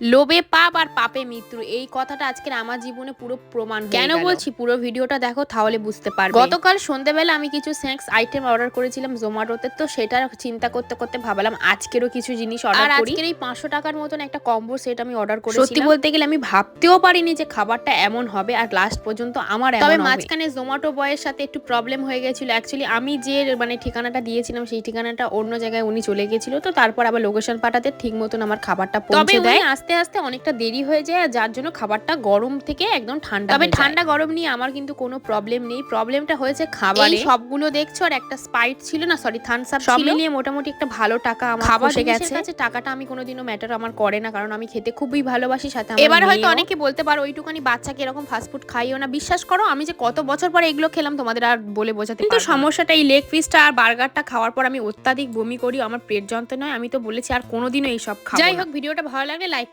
লোভে পাপ আর পাপে মৃত্যু। এই কথাটা আজকের আমার জীবনে পুরো প্রমাণ কেন বলছি? পুরো ভিডিওটা দেখো তাহলে বুঝতে পারবে। গতকাল সন্ধ্যেবেলা আমি কিছু স্ন্যাক্স আইটেম অর্ডার করেছিলাম জোম্যাটোতে তো সেটা চিন্তা করতে করতে ভাবলাম আজকেরও কিছু জিনিস অর্ডার করি। আজকের এই পাঁচশো টাকার মতন একটা কম্বো সেট আমি অর্ডার করেছিলাম। সত্যি বলতে গেলে আমি ভাবতেও পারিনি যে খাবারটা এমন হবে আর লাস্ট পর্যন্ত আমার তবে মাঝখানে জোম্যাটো বয়ের সাথে একটু প্রবলেম হয়ে গেছিল। অ্যাকচুয়ালি আমি যে মানে ঠিকানাটা দিয়েছিলাম সেই ঠিকানাটা অন্য জায়গায় উনি চলে গেছিল তো তারপর আবার লোকেশন পাঠাতে ঠিক মতন আমার খাবারটা পৌঁছে দেয়। আস্তে আস্তে অনেকটা দেরি হয়ে যায় আর যার জন্য খাবারটা গরম থেকে একদম ঠান্ডা তবে ঠান্ডা গরম নিয়ে আমার কিন্তু কোনো প্রবলেম নেই। প্রবলেমটা হয়েছে খাবারে। সবগুলো দেখছ আর একটা স্পাইট ছিল না? সরি থানস আপ সব মিলিয়ে মোটামুটি একটা ভালো টাকা আমার খাবার গেছে। কাছে টাকাটা আমি কোনোদিনও ম্যাটার আমার করে না কারণ আমি খেতে খুবই ভালোবাসি সাথে এবার হয়তো অনেকে বলতে পারো ওইটুকানি বাচ্চাকে এরকম ফাস্টফুড খাইও না। বিশ্বাস করো আমি যে কত বছর পরে এগুলো খেলাম তোমাদের আর বলে বোঝাতে কিন্তু সমস্যাটা এই লেগ পিসটা আর বার্গারটা খাওয়ার পর আমি অত্যাধিক বমি করি আমার পেট যন্ত্রণায় আমি তো বলেছি আর কোনোদিনও এইসব খাব যাই হোক ভিডিওটা ভালো লাগলে লাইক